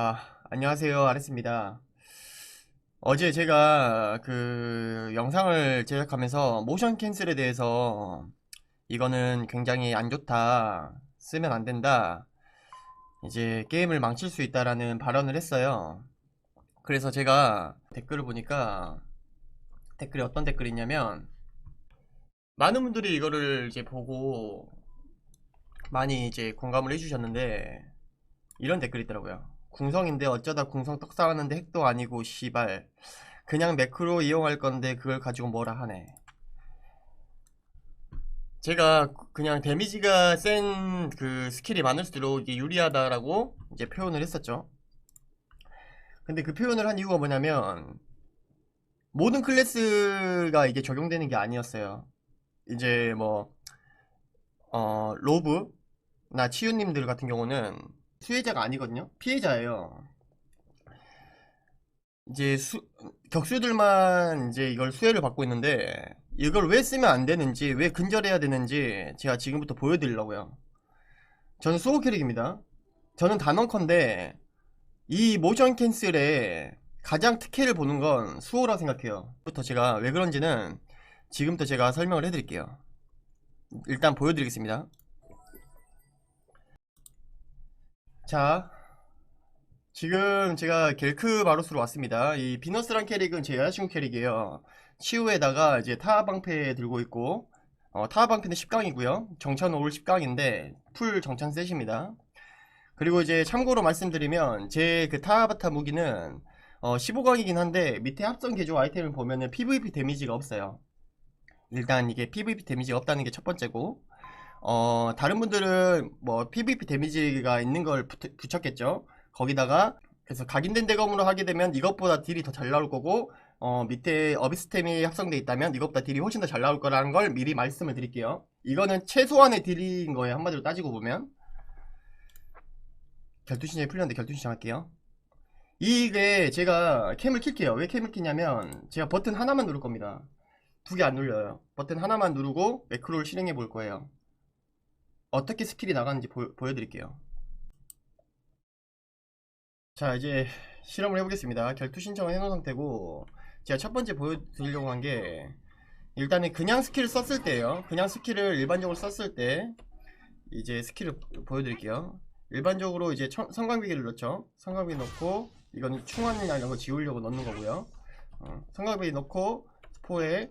아, 안녕하세요. 아레스입니다. 어제 제가 그 영상을 제작하면서 모션 캔슬에 대해서 이거는 굉장히 안 좋다. 쓰면 안 된다. 이제 게임을 망칠 수 있다라는 발언을 했어요. 그래서 제가 댓글을 보니까 댓글이 어떤 댓글이 있냐면 많은 분들이 이거를 이제 보고 많이 이제 공감을 해주셨는데 이런 댓글이 있더라고요. 궁성인데 어쩌다 궁성 떡 쌓았는데 핵도 아니고 씨발 그냥 매크로 이용할 건데 그걸 가지고 뭐라 하네. 제가 그냥 데미지가 센 그 스킬이 많을수록 이게 유리하다라고 이제 표현을 했었죠. 근데 그 표현을 한 이유가 뭐냐면 모든 클래스가 이게 적용되는 게 아니었어요. 이제 뭐 어, 로브나 치유님들 같은 경우는 수혜자가 아니거든요. 피해자예요. 이제 수, 격수들만 이제 이걸 수혜를 받고 있는데 이걸 왜 쓰면 안 되는지 왜 근절해야 되는지 제가 지금부터 보여드리려고요. 저는 수호 캐릭입니다. 저는 단언컨대 이 모션 캔슬에 가장 특혜를 보는 건 수호라 생각해요. 부터 제가 왜 그런지는 지금부터 제가 설명을 해드릴게요. 일단 보여드리겠습니다. 자, 지금 제가 겔크 마로스로 왔습니다. 이 비너스란 캐릭은 제 여자친구 캐릭이에요. 치우에다가 이제 타방패 들고 있고, 어, 타방패는 10강이고요. 정찬 올 10강인데, 풀 정찬 셋입니다. 그리고 이제 참고로 말씀드리면, 제 그 타바타 무기는, 어, 15강이긴 한데, 밑에 합성 개조 아이템을 보면은 PVP 데미지가 없어요. 일단 이게 PVP 데미지가 없다는 게 첫 번째고, 어, 다른 분들은 뭐 PVP 데미지가 있는 걸 붙, 붙였겠죠. 거기다가 그래서 각인된 대검으로 하게 되면 이것보다 딜이 더 잘 나올 거고 어, 밑에 어비스템이 합성돼 있다면 이것보다 딜이 훨씬 더 잘 나올 거라는 걸 미리 말씀을 드릴게요. 이거는 최소한의 딜인 거예요. 한마디로 따지고 보면. 결투신청이 풀렸는데 결투신청 할게요. 이게 제가 캠을 킬게요. 왜 캠을 키냐면 제가 버튼 하나만 누를 겁니다. 두 개 안 눌려요. 버튼 하나만 누르고 매크로를 실행해 볼 거예요. 어떻게 스킬이 나가는지 보, 보여드릴게요. 자, 이제 실험을 해보겠습니다. 결투 신청을 해놓은 상태고, 제가 첫 번째 보여드리려고 한 게, 일단은 그냥 스킬을 썼을 때예요. 그냥 스킬을 일반적으로 썼을 때, 이제 스킬을 보여드릴게요. 일반적으로 이제 청- 성광배기를 넣죠. 성광배기 넣고, 이건 충환이나 이런 거 지우려고 넣는 거고요. 어, 성광배기 넣고, 스포에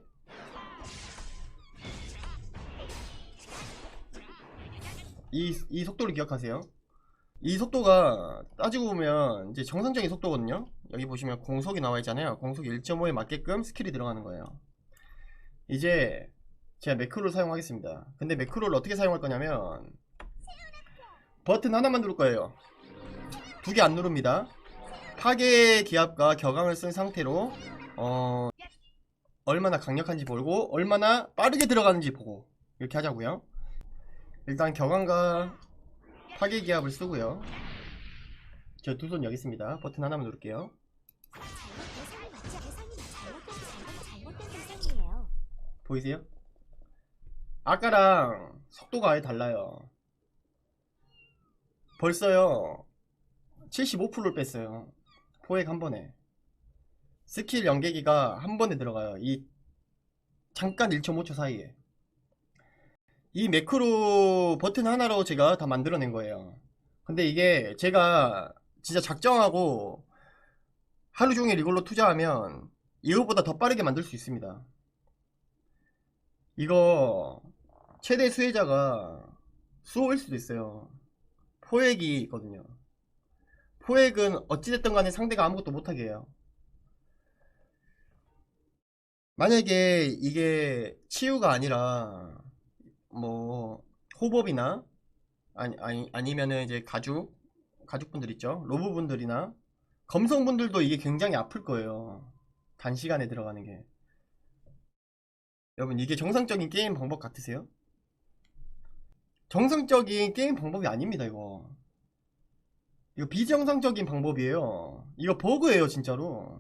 이, 이 속도를 기억하세요. 이 속도가 따지고 보면 이제 정상적인 속도거든요. 여기 보시면 공속이 나와 있잖아요. 공속 1.5에 맞게끔 스킬이 들어가는 거예요. 이제 제가 매크로를 사용하겠습니다. 근데 매크로를 어떻게 사용할 거냐면 버튼 하나만 누를 거예요. 두 개 안 누릅니다. 파괴 기압과 격앙을 쓴 상태로 어 얼마나 강력한지 보고 얼마나 빠르게 들어가는지 보고 이렇게 하자고요. 일단 격앙과 파괴 기압을 쓰고요. 저 두 손 여기 있습니다. 버튼 하나만 누를게요. 보이세요? 아까랑 속도가 아예 달라요. 벌써요. 75%를 뺐어요. 포획 한 번에. 스킬 연계기가 한 번에 들어가요. 이 잠깐 1.5초 사이에. 이 매크로 버튼 하나로 제가 다 만들어낸 거예요. 근데 이게 제가 진짜 작정하고 하루 종일 이걸로 투자하면 이것보다 더 빠르게 만들 수 있습니다. 이거 최대 수혜자가 수호일 수도 있어요. 포획이 있거든요. 포획은 어찌됐든 간에 상대가 아무것도 못하게 해요. 만약에 이게 치유가 아니라 뭐 호법이나 아니 아니 아니면은 이제 가죽 가죽분들 있죠? 로브분들이나 검성분들도 이게 굉장히 아플 거예요. 단시간에 들어가는 게. 여러분 이게 정상적인 게임 방법 같으세요? 정상적인 게임 방법이 아닙니다 이거. 이거 비정상적인 방법이에요. 이거 버그예요 진짜로.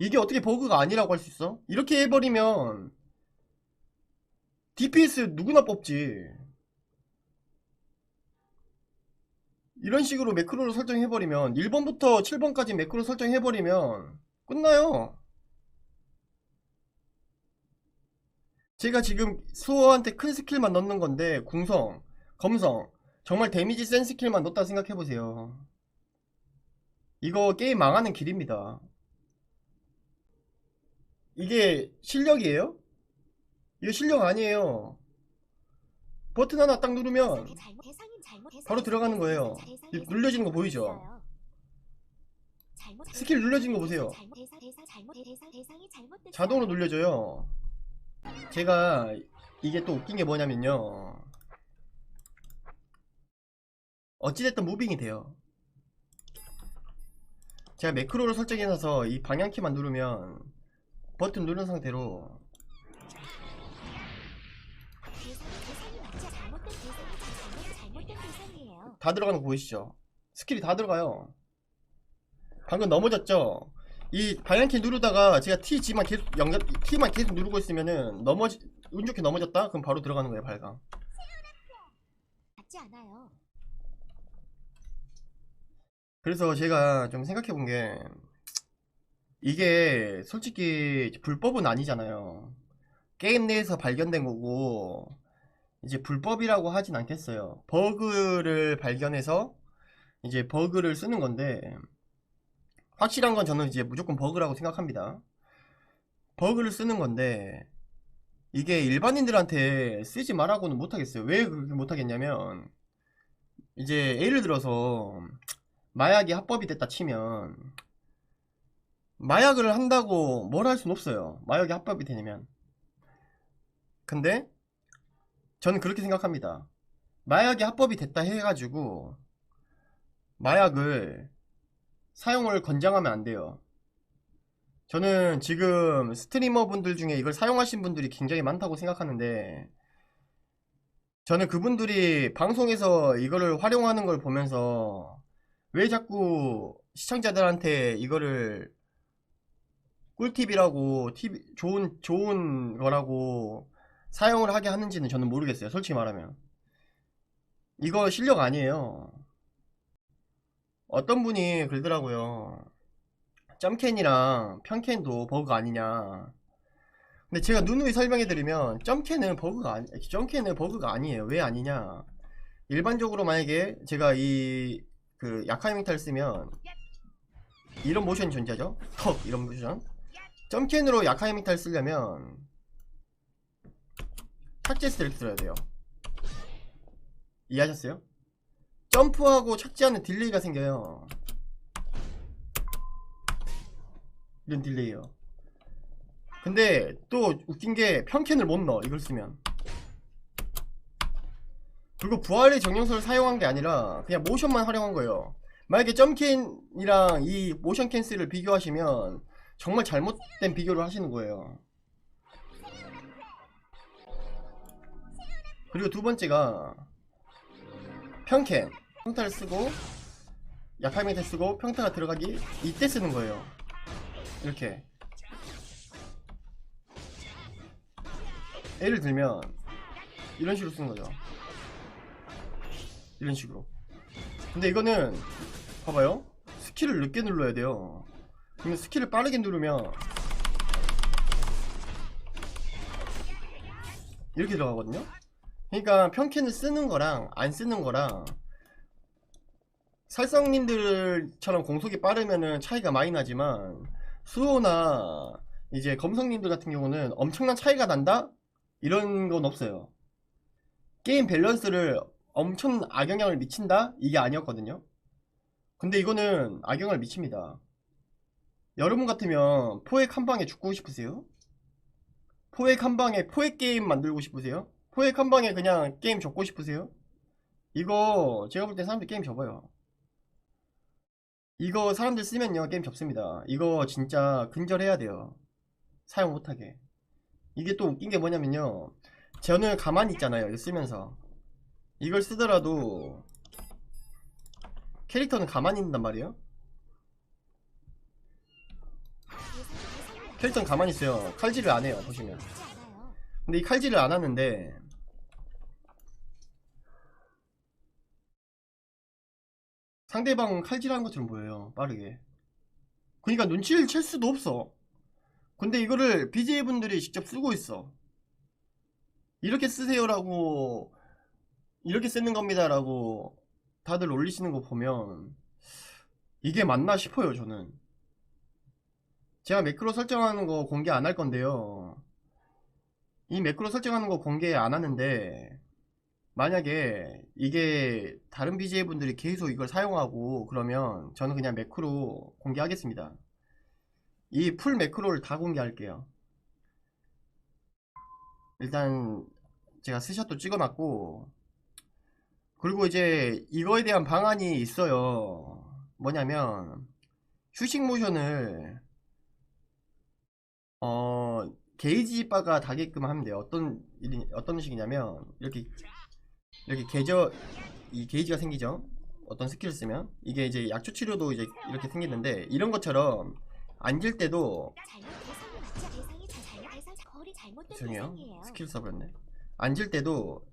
이게 어떻게 버그가 아니라고 할 수 있어? 이렇게 해버리면 DPS 누구나 뽑지 이런 식으로 매크로를 설정해버리면 1번부터 7번까지 매크로 설정해버리면 끝나요. 제가 지금 수호한테 큰 스킬만 넣는 건데 궁성, 검성 정말 데미지 센 스킬만 넣었다 생각해보세요. 이거 게임 망하는 길입니다. 이게 실력이에요? 이거 실력 아니에요. 버튼 하나 딱 누르면 바로 들어가는 거예요. 눌려지는 거 보이죠? 스킬 눌려진 거 보세요. 자동으로 눌려져요. 제가 이게 또 웃긴 게 뭐냐면요. 어찌됐든 무빙이 돼요. 제가 매크로를 설정해놔서 이 방향키만 누르면 버튼 누른 상태로 다 들어가는 거 보이시죠? 스킬이 다 들어가요. 방금 넘어졌죠? 이 방향키 누르다가 제가 T, G만 계속 연결, T만 계속 누르고 있으면은 넘어지, 운 좋게 넘어졌다? 그럼 바로 들어가는 거예요, 발광. 맞지 않아요. 그래서 제가 좀 생각해 본 게, 이게 솔직히 불법은 아니잖아요. 게임 내에서 발견된 거고, 이제 불법이라고 하진 않겠어요. 버그를 발견해서 이제 버그를 쓰는 건데, 확실한 건 저는 이제 무조건 버그라고 생각합니다. 버그를 쓰는 건데, 이게 일반인들한테 쓰지 말라고는 못하겠어요. 왜 그렇게 못하겠냐면, 이제 예를 들어서, 마약이 합법이 됐다 치면 마약을 한다고 뭘 할 순 없어요. 마약이 합법이 되면. 근데 저는 그렇게 생각합니다. 마약이 합법이 됐다 해가지고 마약을 사용을 권장하면 안 돼요. 저는 지금 스트리머 분들 중에 이걸 사용하신 분들이 굉장히 많다고 생각하는데 저는 그분들이 방송에서 이거를 활용하는 걸 보면서 왜 자꾸 시청자들한테 이거를 꿀팁이라고 팁 좋은 좋은 거라고 사용을 하게 하는지는 저는 모르겠어요. 솔직히 말하면 이거 실력 아니에요. 어떤 분이 그러더라고요. 점캔이랑 편캔도 버그가 아니냐. 근데 제가 누누이 설명해 드리면 점캔은 버그가 아니 점캔은 버그가 아니에요. 왜 아니냐? 일반적으로 만약에 제가 이 그 약한 멘탈 쓰면 이런 모션이 존재하죠. 턱 이런 모션. 점캔으로 멘탈 쓰려면 착지해서 이렇게 들어야 돼요. 이해하셨어요? 점프하고 착지하는 딜레이가 생겨요. 이런 딜레이요. 근데 또 웃긴 게 편캔을 못 넣어 이걸 쓰면. 그리고 부활의 정령서를 사용한 게 아니라 그냥 모션만 활용한 거예요. 만약에 점캔이랑 이 모션 캔슬을 비교하시면 정말 잘못된 비교를 하시는 거예요. 그리고 두 번째가 평캔 평타를 쓰고 약할멘탈 쓰고 평타가 들어가기 이때 쓰는 거예요. 이렇게 예를 들면 이런 식으로 쓰는 거죠. 이런 식으로. 근데 이거는 봐봐요. 스킬을 늦게 눌러야 돼요. 그러면 스킬을 빠르게 누르면 이렇게 들어가거든요. 그러니까 평캔을 쓰는 거랑 안 쓰는 거랑 살성님들처럼 공속이 빠르면은 차이가 많이 나지만 수호나 이제 검성님들 같은 경우는 엄청난 차이가 난다? 이런 건 없어요. 게임 밸런스를 엄청 악영향을 미친다? 이게 아니었거든요. 근데 이거는 악영향을 미칩니다. 여러분 같으면 포획 한 방에 죽고 싶으세요? 포획 한 방에 포획 게임 만들고 싶으세요? 포획 한 방에 그냥 게임 접고 싶으세요? 이거 제가 볼 때 사람들 게임 접어요. 이거 사람들 쓰면요 게임 접습니다. 이거 진짜 근절해야 돼요. 사용 못하게. 이게 또 웃긴 게 뭐냐면요. 저는 가만히 있잖아요. 이거 쓰면서. 이걸 쓰더라도 캐릭터는 가만히 있는단 말이에요. 캐릭터는 가만히 있어요. 칼질을 안 해요. 보시면. 근데 이 칼질을 안 하는데 상대방 칼질하는 것처럼 보여요. 빠르게. 그러니까 눈치를 챌 수도 없어. 근데 이거를 BJ분들이 직접 쓰고 있어. 이렇게 쓰세요라고 이렇게 쓰는 겁니다라고 다들 올리시는 거 보면 이게 맞나 싶어요, 저는. 제가 매크로 설정하는 거 공개 안 할 건데요. 이 매크로 설정하는 거 공개 안 하는데 만약에 이게 다른 BJ분들이 계속 이걸 사용하고 그러면 저는 그냥 매크로 공개하겠습니다. 이 풀 매크로를 다 공개할게요. 일단 제가 스샷도 찍어놨고 그리고 이제 이거에 대한 방안이 있어요. 뭐냐면 휴식 모션을 어 게이지 바가 닿게끔 하면 돼요. 어떤 일이 어떤 식이냐면 이렇게 이렇게 계저 이 게이지가 생기죠. 어떤 스킬을 쓰면 이게 이제 약초 치료도 이제 이렇게 생기는데 이런 것처럼 앉을 때도 죄송해요. 스킬 써버렸네. 앉을 때도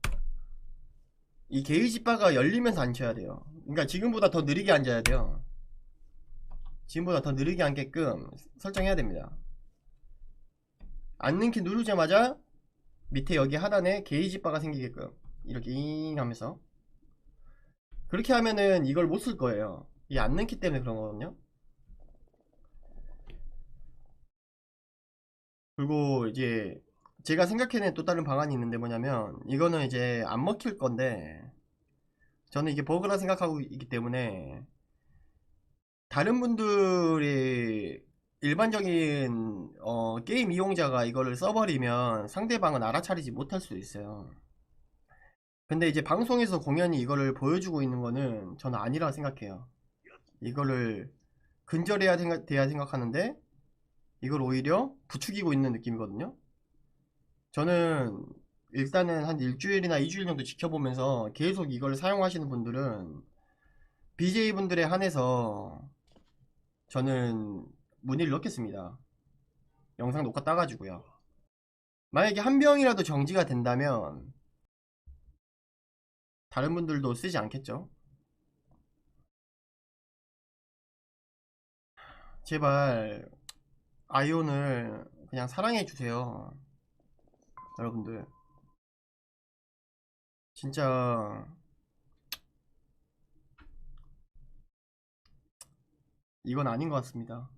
이 게이지 바가 열리면서 앉혀야 돼요. 그러니까 지금보다 더 느리게 앉아야 돼요. 지금보다 더 느리게 앉게끔 설정해야 됩니다. 앉는 키 누르자마자 밑에 여기 하단에 게이지 바가 생기게끔 이렇게 잉 하면서 그렇게 하면은 이걸 못 쓸 거예요. 이 앉는 키 때문에 그런 거거든요. 그리고 이제 제가 생각해낸 또 다른 방안이 있는데 뭐냐면 이거는 이제 안 먹힐 건데 저는 이게 버그라 생각하고 있기 때문에 다른 분들이 일반적인 어, 게임 이용자가 이거를 써버리면 상대방은 알아차리지 못할 수 있어요. 근데 이제 방송에서 공연히 이거를 보여주고 있는 거는 저는 아니라 생각해요. 이거를 근절해야 생각, 돼야 생각하는데 이걸 오히려 부추기고 있는 느낌이거든요. 저는 일단은 한 일주일이나 이주일 정도 지켜보면서 계속 이걸 사용하시는 분들은 BJ분들에 한해서 저는 문의를 넣겠습니다. 영상 녹화 따가지고요. 만약에 한 병이라도 정지가 된다면 다른 분들도 쓰지 않겠죠? 제발 아이온을 그냥 사랑해 주세요. 여러분들. 진짜 이건 아닌 것 같습니다.